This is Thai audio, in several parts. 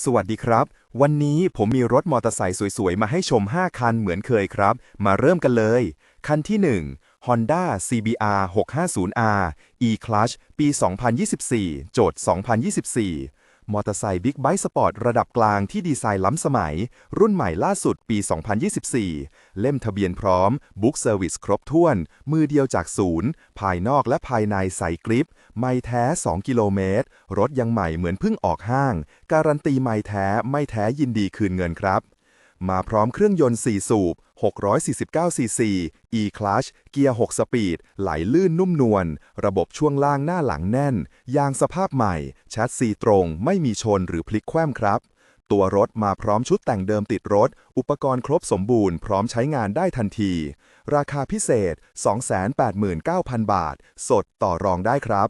สวัสดีครับ วันนี้ผมมีรถมอเตอร์ไซค์สวยๆ มาให้ชม 5 คันเหมือนเคยครับ มาเริ่มกันเลย คันที่ 1 Honda CBR 650R E-Clutch ปี 2024 โจทย์ 2024 มอเตอร์ไซค์บิ๊กไบค์สปอร์ตระดับกลางที่ดีไซน์ล้ำสมัย รุ่นใหม่ล่าสุดปี 2024 เล่มทะเบียนพร้อม บุ๊กเซอร์วิสครบถ้วน มือเดียวจากศูนย์ ภายนอกและภายในใสกริป ไม่แท้ 2 กิโลเมตร รถยังใหม่เหมือนเพิ่งออกห้าง การันตีไม่แท้ไม่แท้ยินดีคืนเงินครับ มาพร้อมเครื่องยนต์ 4 สูบ 649 ซีซี E-Clutch เกียร์ 6 สปีด ไหลลื่นนุ่มนวล ระบบช่วงล่างหน้าหลังแน่น ยางสภาพใหม่ แชสซีตรง ไม่มีชนหรือพลิกคว่ำครับ ตัวรถมาพร้อมชุดแต่งเดิมติดรถ อุปกรณ์ครบสมบูรณ์พร้อมใช้งานได้ทันที ราคาพิเศษ 289,000 บาท สดต่อรองได้ครับ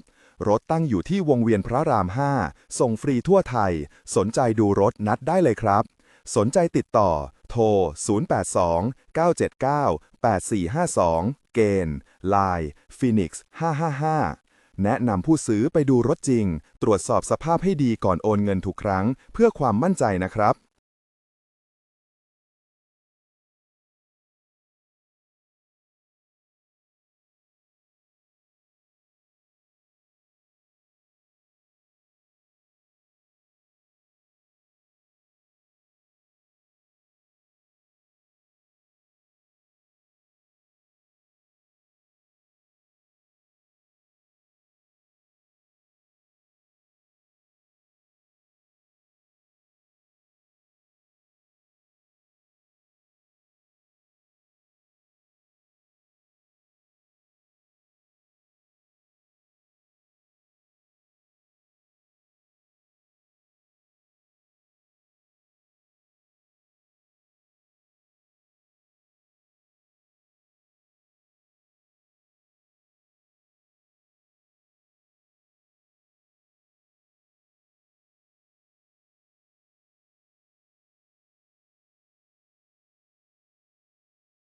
รถตั้งอยู่ที่วงเวียนพระราม 5 ส่งฟรีทั่วไทย สนใจดูรถนัดได้เลยครับ สนใจติดต่อ โทร 082 979 8452 เกณฑ์ไลน์ Phoenix 555 แนะนำผู้ซื้อไปดูรถจริง ตรวจสอบสภาพให้ดีก่อนโอนเงินทุกครั้ง เพื่อความมั่นใจนะครับ